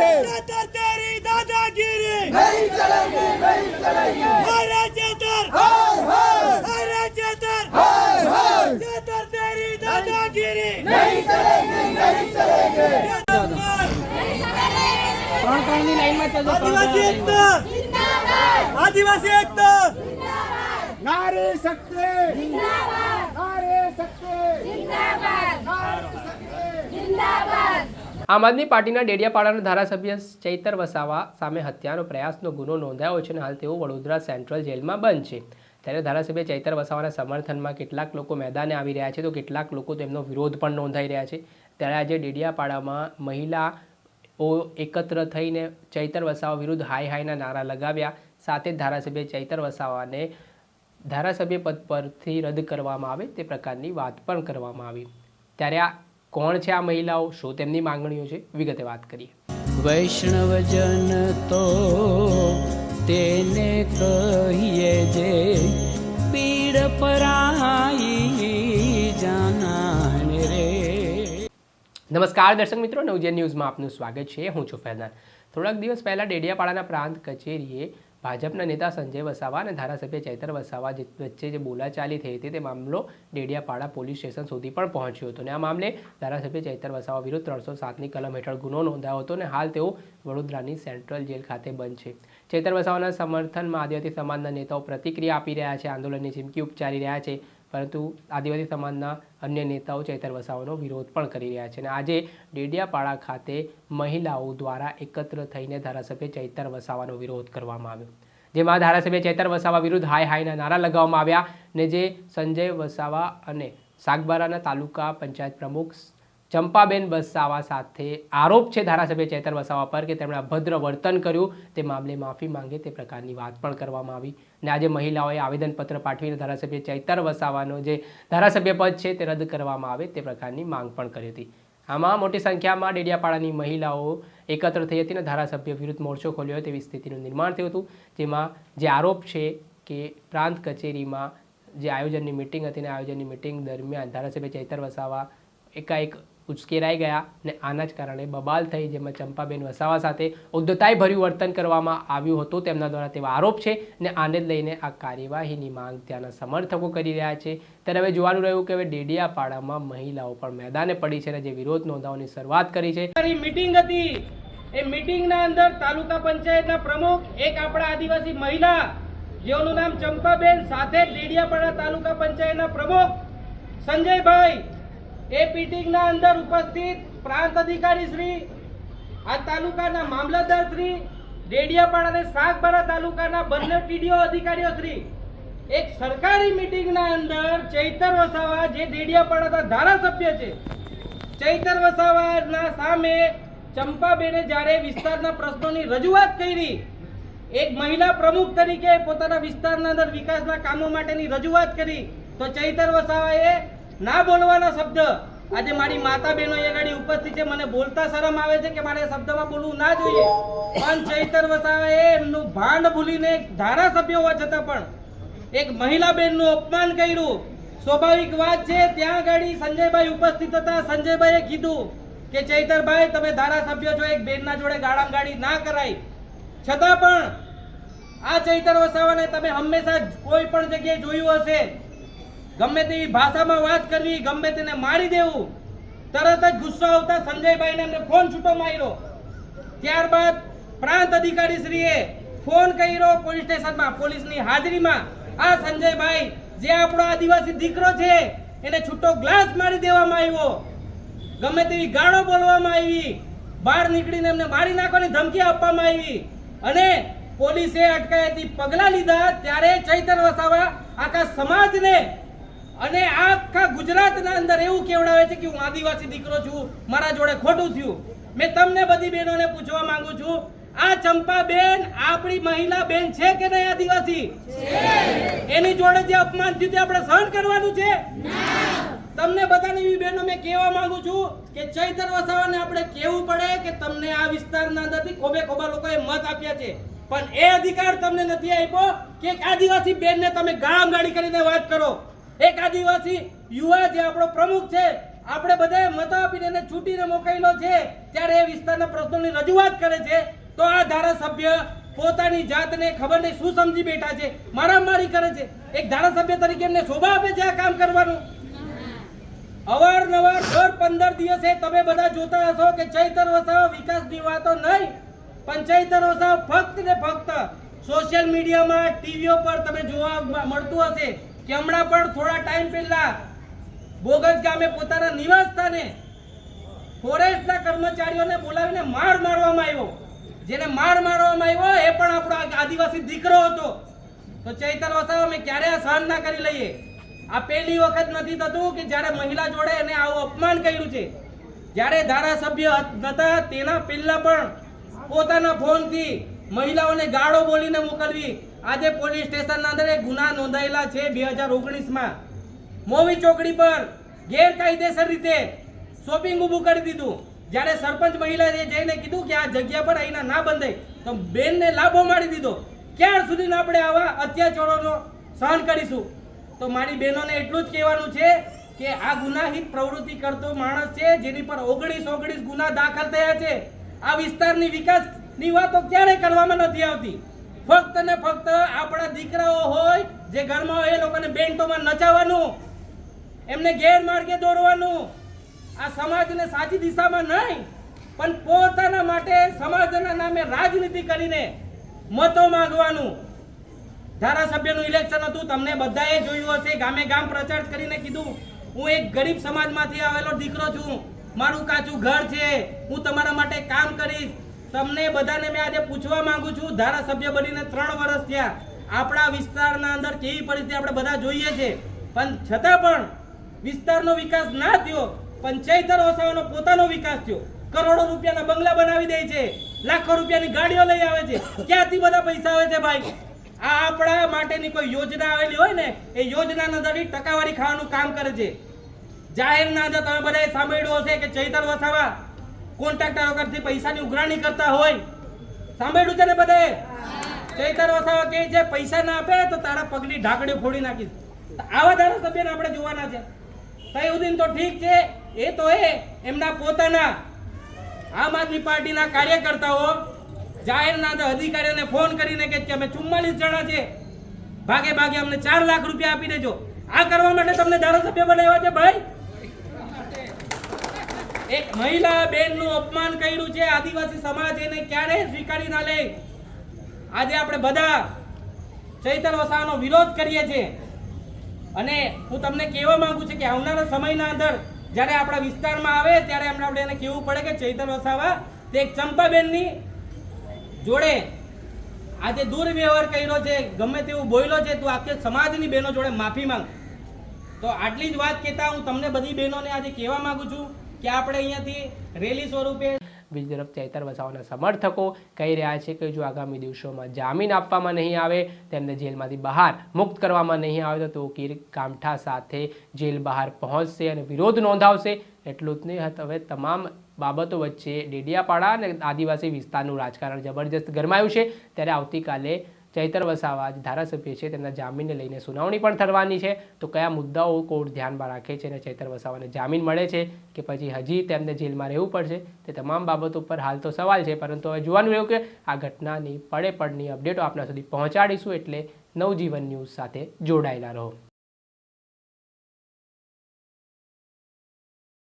तेरी दादागिरी नहीं चलेगी नहीं चलेगी हरा चेतर हरा चेतर चेतर तेरी दादागिरी. नहीं चलेगी नहीं चलेगी प्राण प्राणी लाइन में चलो आदिवासी एकता. आदिवासी एकता नारे सकते नारे सकते जिंदाबाद. नारे सकते जिंदाबाद. આમ આદમી પાર્ટીના ડેડિયાપાડાના ધારાસભ્ય ચૈતર વસાવા સામે હત્યાનો પ્રયાસનો ગુનો નોંધાયો છે અને હાલ તેઓ વડોદરા સેન્ટ્રલ જેલમાં બંધ છે. ત્યારે ધારાસભ્ય ચૈતર વસાવાના સમર્થનમાં કેટલાક લોકો મેદાને આવી રહ્યા છે તો કેટલાક લોકો તેમનો વિરોધ પણ નોંધાઈ રહ્યા છે. ત્યારે આજે ડેડિયાપાડામાં મહિલાઓ એકત્ર થઈને ચૈતર વસાવા વિરુદ્ધ હાય હાયના નારા લગાવ્યા. સાથે ધારાસભ્ય ચૈતર વસાવાને ધારાસભ્ય પદ પરથી રદ કરવામાં આવે તે પ્રકારની વાત પણ કરવામાં આવી. ત્યારે આ કોણ છે આ મહિલાઓ? શું તેમની માંગણીઓ છે? વિગતે વાત કરીએ. વૈષ્ણવજન તો તેને કહીએ જે પીડ પરાઈ જાનાને રે. નમસ્કાર દર્શક મિત્રો નવજે ન્યૂઝમાં આપનું સ્વાગત છે. હું છું ફેદાન થોડાક દિવસ પહેલાં ડેડિયાપાડાના પ્રાંત કચેરીએ ભાજપના નેતા સંજય વસાવા અને ધારાસભ્ય ચૈતર વસાવા વચ્ચે જે બોલાચાલી થઈ હતી તે મામલો ડેડિયાપાડા પોલીસ સ્ટેશન સુધી પણ પહોંચ્યો હતો. અને આ મામલે ધારાસભ્ય ચૈતર વસાવા વિરુદ્ધ ત્રણસો સાતની કલમ હેઠળ ગુનો નોંધાયો હતો અને હાલ તેઓ વડોદરાની સેન્ટ્રલ જેલ ખાતે બંધ છે. ચૈતર વસાવાના સમર્થનમાં આદિવાસી સમાજના નેતાઓ પ્રતિક્રિયા આપી રહ્યા છે, આંદોલનની ચીમકી ઉપચારી રહ્યા છે. પરંતુ આદિવાસી સમાજના અન્ય નેતાઓ ચૈતર વસાવાનો વિરોધ પણ કરી રહ્યા છે અને આજે ડેડિયાપાડા ખાતે મહિલાઓ દ્વારા એકત્ર થઈને ધારાસભ્ય ચૈતર વસાવાનો વિરોધ કરવામાં આવ્યો. જેમાં ધારાસભ્ય ચૈતર વસાવા વિરુદ્ધ હાય હાયના નારા લગાવવામાં આવ્યા ને જે સંજય વસાવા અને સાગબારાના તાલુકા પંચાયત પ્રમુખ ચંપાબેન વસાવા સાથે આરોપ છે ધારાસભ્ય ચેતર વસાવા પર કે તેમણે અભદ્ર વર્તન કર્યું, તે મામલે માફી માંગે તે પ્રકારની વાત પણ કરવામાં આવી. ને આજે મહિલાઓએ આવેદનપત્ર પાઠવીને ધારાસભ્ય ચૈતર વસાવાનો જે ધારાસભ્ય પદ છે તે રદ કરવામાં આવે તે પ્રકારની માંગ પણ કરી હતી. આમાં મોટી સંખ્યામાં ડેડિયાપાડાની મહિલાઓ એકત્ર થઈ હતી અને ધારાસભ્ય વિરુદ્ધ મોરચો ખોલ્યો હોય તેવી સ્થિતિનું નિર્માણ થયું હતું. જેમાં જે આરોપ છે કે પ્રાંત કચેરીમાં જે આયોજનની મિટિંગ હતી અને આયોજનની મિટિંગ દરમિયાન ધારાસભ્ય ચૈતર વસાવા એકાએક ઉશ્કેરાઈ ગયા ને આના જ કારણે બબાલ થઈ, જેમાં ચંપાબેન વસાવા સાથે ઉદ્ધતાઈ ભર્યું વર્તન કરવામાં આવ્યું હતું. તેમના દ્વારા તેવા આરોપ છે ને આને જ લઈને આ કાર્યવાહીની માંગ ત્યાંના સમર્થકો કરી રહ્યા છે. ત્યારે હવે જોવાનું રહ્યું કે હવે ડેડિયાપાડામાં મહિલાઓ પણ મેદાને પડી છે અને જે વિરોધ નોંધાવવાની શરૂઆત કરી છે. મીટિંગ હતી. એ મીટિંગના અંદર તાલુકા પંચાયતના પ્રમુખ, એક આપણા આદિવાસી મહિલા, જેઓનું નામ ચંપાબેન, સાથે ડેડિયાપાડા તાલુકા પંચાયતના પ્રમુખ સંજયભાઈ એ મીટિંગના અંદર ઉપસ્થિત પ્રાંત અધિકારી શ્રી, આ તાલુકાના મામલતદાર શ્રી, ડેડિયાપાડા અને સાગબારા તાલુકાના બંને ટીડીઓ અધિકારીઓ શ્રી. એક સરકારી મીટિંગના અંદર ચૈતર વસાવા, જે ડેડિયાપાડાના ધારાસભ્ય છે, ચૈતર વસાવાના સામે ચંપાબેને જ્યારે વિસ્તારના પ્રશ્નોની રજૂઆત કરી, એક મહિલા પ્રમુખ તરીકે પોતાના વિસ્તારના અંદર વિકાસના કામો માટેની રજૂઆત કરી, તો ચૈતર વસાવાએ ના બોલવાના શબ્દ. આજે મારી માતા બહેનો અહીંયા ગાડી ઉપસ્થિત છે, મને બોલતા શરમ આવે છે કે મારે શબ્દમાં બોલવું ના જોઈએ. પણ ચૈતર વસાવાએ એમનું ભાંડ ભૂલીને ધારાસભ્ય હોવા છતાં પણ એક મહિલા બેનનું અપમાન કર્યું. સ્વાભાવિક વાત છે, ત્યાં ગાડી સંજયભાઈ ઉપસ્થિત હતા. સંજયભાઈએ કીધું કે, ચૈતરભાઈ, તમે ધારાસભ્ય છો, એક બેનના જોડે ગાળામ ગાડી ના કરાય. છતાં પણ આ ચૈતર વસાવાને તમે હંમેશા કોઈ પણ જગ્યાએ જોયું હશે. ગમે તેવી ભાષામાં વાત કરવી, ગમે તેને મારી દેવું, તરત જ ગુસ્સો આવતા સંજયભાઈને એમને ફોન છૂટો માર્યો. ત્યારબાદ પ્રાંત અધિકારી શ્રીએ ફોન કર્યો પોલીસ સ્ટેશનમાં, પોલીસની હાજરીમાં. આ સંજયભાઈ, જે આપણો આદિવાસી દીકરો છે, એને છૂટો ગ્લાસ મારી દેવામાં આવ્યો. ગમે તેવી ગાળો બોલવામાં આવી, બહાર નીકળીને એમને મારી નાખવાની ધમકી આપવામાં આવી. અને પોલીસે અટકાયતી પગલાં લીધા, ત્યારે ચૈતર વસાવા આખા સમાજને અને આખા ગુજરાતના અંદર એવું કેવડાવે છે કે હું આદિવાસી દીકરો છું મારા જોડે ખોટું થયું. મેં તમને બધી બહેનોને પૂછવા માંગુ છું આ ચંપા બેન આપણી મહિલા બેન છે કે નહીં આદિવાસી? એની જોડે જે અપમાન થયું તે આપણે સહન કરવાનું છે? તમને બધાની એવી બહેનો મેં કહેવા માંગુ છું કે ચૈતર વસાવાને આપણે કહેવું પડે કે તમને આ વિસ્તારના અંદરથી ખોબે ખોબા લોકોએ મત આપ્યા છે. પણ એ અધિકાર તમને નથી આપ્યો કે આદિવાસી બેનને તમે ગામ ગાડી કરીને વાત કરો. એક આદિવાસી યુવા જે આપણો પ્રમુખ છે, આપણે બધાએ મત આપીને એને છૂટીને મોકલેલો છે, ત્યારે એ વિસ્તારના પ્રશ્નોની રજૂઆત કરે છે, તો આ ધારાસભ્ય પોતાની જાતને ખબર નહીં, શું સમજી બેઠા છે, મારામારી કરે છે. એક ધારાસભ્ય તરીકે એમને શોભા આપે છે આ કામ કરવાનું? અવારનવાર દર પંદર દિવસે તમે બધા જોતા હશો કે ચૈતર વસાવ વિકાસની વાતો નહીં, પણ ચૈતર વસાવ ફક્ત ને ફક્ત સોશિયલ મીડિયામાં ટીવીઓ પર તમે જોવા મળતું હશે. કે હમણાં પણ થોડા ટાઈમ પહેલા બોગજ ગામે પોતાના નિવાસ સ્થાને ફોરેસ્ટના કર્મચારીઓને બોલાવીને માર મારવામાં આવ્યો. જેને માર મારવામાં આવ્યો એ પણ આપણો આદિવાસી દીકરો હતો. તો ચૈતર વસાવા, અમે ક્યારે આ સહન ના કરી લઈએ. આ પહેલી વખત નથી થતું કે જ્યારે મહિલા જોડે એને આવું અપમાન કર્યું છે. જ્યારે ધારાસભ્ય હતા તેના પહેલા પણ પોતાના ફોનથી મહિલાઓને ગાળો બોલીને મોકલવી આજે પોલીસ સ્ટેશનના અંદર ગુના નોંધાયેલા છે બે હજાર ઓગણીસમાં. મોવી ચોકડી પર ગેરકાયદેસર રીતે શોપિંગ ઊભું કરી દીધું. જ્યારે સરપંચ મહિલાએ જઈને કીધું કે આ જગ્યા પર અહીંના ના બંધાય, તો બેનને લાભો મારી દીધો. ક્યાર સુધી આપણે આવા અત્યાચારોનો સહન કરીશું? તો મારી બહેનોને એટલું જ કહેવાનું છે કે આ ગુનાહિત પ્રવૃત્તિ કરતો માણસ છે, જેની પર ઓગણીસ ઓગણીસ ગુના દાખલ થયા છે. આ વિસ્તારની વિકાસની વાતો ક્યારે કરવામાં નથી આવતી. ફક્ત ને ફક્ત આપણા દીકરાઓ હોય, જે ઘરમાં હોય એ લોકોને બેન્ટોમાં નચાવવાનું, એમને ગેરમાર્ગે દોરવાનું. આ સમાજને સાચી દિશામાં નહીં, પણ પોતાના માટે સમાજના નામે રાજનીતિ કરીને મતો માંગવાનું. ધારાસભ્યનું ઇલેક્શન હતું, તમને બધાએ જોયું હશે, ગામે ગામ પ્રચાર કરીને કીધું, હું એક ગરીબ સમાજમાંથી આવેલો દીકરો છું. મારું કાચું ઘર છે. હું તમારા માટે કામ કરીશ. તમને બધાને મેં આજે પૂછવા માંગુ છું, ધારાસભ્ય બનીને ત્રણ વર્ષ થયા. આપણા વિસ્તારના અંદર કેવી પરિસ્થિતિ આપણે બધા જોઈએ છે. પણ છતાં પણ વિસ્તારનો વિકાસ ના થયો, પંચાયતર વસાવાનો પોતાનો વિકાસ થયો. કરોડો રૂપિયાના બંગલા બનાવી દે છે, લાખો રૂપિયાની ગાડીઓ લઈ આવે છે. ક્યાંથી બધા પૈસા આવે છે ભાઈ? આ આપણા માટેની કોઈ યોજના આવેલી હોય ને, એ યોજનાના અંદર ટકાવારી ખાવાનું કામ કરે છે. જાહેરના અંદર તમે બધાએ સાંભળ્યું હશે કે ચૈતર વસાવા કોન્ટ્રાક્ટરો કરતી પૈસાની ઉઘરાણી કરતા હોય. સાંભળ્યું છે ને બધાએ ચૈતર વસાવા કહે છે, પૈસા ના આપે તો તારા પગની ઢાંકડીઓ ફોડી નાખીશ. આવા ધારાસભ્યને આપણે જોવાના છે. સહયુદ્દીન તો ઠીક છે, એ તો એ, એમના પોતાના આમ આદમી પાર્ટીના કાર્યકર્તાઓ જાહેરના અધિકારીઓને ફોન કરીને કહે કે અમે ચુમ્માલીસ જણા છે ભાગે ભાગે અમને ચાર લાખ રૂપિયા આપી દેજો. આ કરવા માટે તમને ધારાસભ્ય બનાવ્યા છે, ભાઈ. એક મહિલા બેનનું અપમાન કર્યું છે. આદિવાસી સમાજ એને ક્યારે સ્વીકારી ના લે. આજે આપણે બધા ચૈતર વસાવાનો વિરોધ કરીએ છીએ. અને હું તમને કહેવા માંગુ છું કે આવનારા સમયના અંદર જ્યારે આપણા વિસ્તારમાં આવે, ત્યારે એમને આપણે એને કહેવું પડે કે ચૈતર વસાવા તે એક ચંપાબેનની જોડે આજે દુર્વ્યવહાર કર્યો છે. ગમે તેવું બોલ્યો છે, તું આખી સમાજની બહેનો જોડે માફી માંગ. તો આટલી જ વાત કહેતા હું તમને બધી બહેનોને આજે કહેવા માગું છું. કે આપણે અહીંયાથી રેલી સ્વરૂપે બીજી તરફ ચૈતર વસાવાના સમર્થકો કહી રહ્યા છે કે જો આગામી દિવસોમાં જામીન આપવામાં નહીં આવે તેમને જેલમાંથી બહાર મુક્ત કરવામાં નહીં આવે, તો કીર કામઠા સાથે જેલ બહાર પહોંચશે અને વિરોધ નોંધાવશે. એટલું જ નહીં, હવે તમામ બાબતો વચ્ચે ડેડિયાપાડા અને આદિવાસી વિસ્તારનું રાજકારણ જબરજસ્ત ગરમાયું છે. ત્યારે આવતીકાલે ચૈતર વસાવા જે ધારાસભ્ય છે. તેમના જામીનને લઈને સુનાવણી પણ થવાની છે. તો કયા મુદ્દાઓ કોર્ટ ધ્યાનમાં રાખે છે અને ચૈતર વસાવાને જામીન મળે છે કે પછી હજી તેમને જેલમાં રહેવું પડશે? તે તમામ બાબતો પર હાલ તો સવાલ છે. પરંતુ હવે જોવાનું રહ્યું કે આ ઘટનાની પડે પડની અપડેટો આપણા સુધી પહોંચાડીશું. એટલે નવજીવન ન્યૂઝ સાથે જોડાયેલા રહો.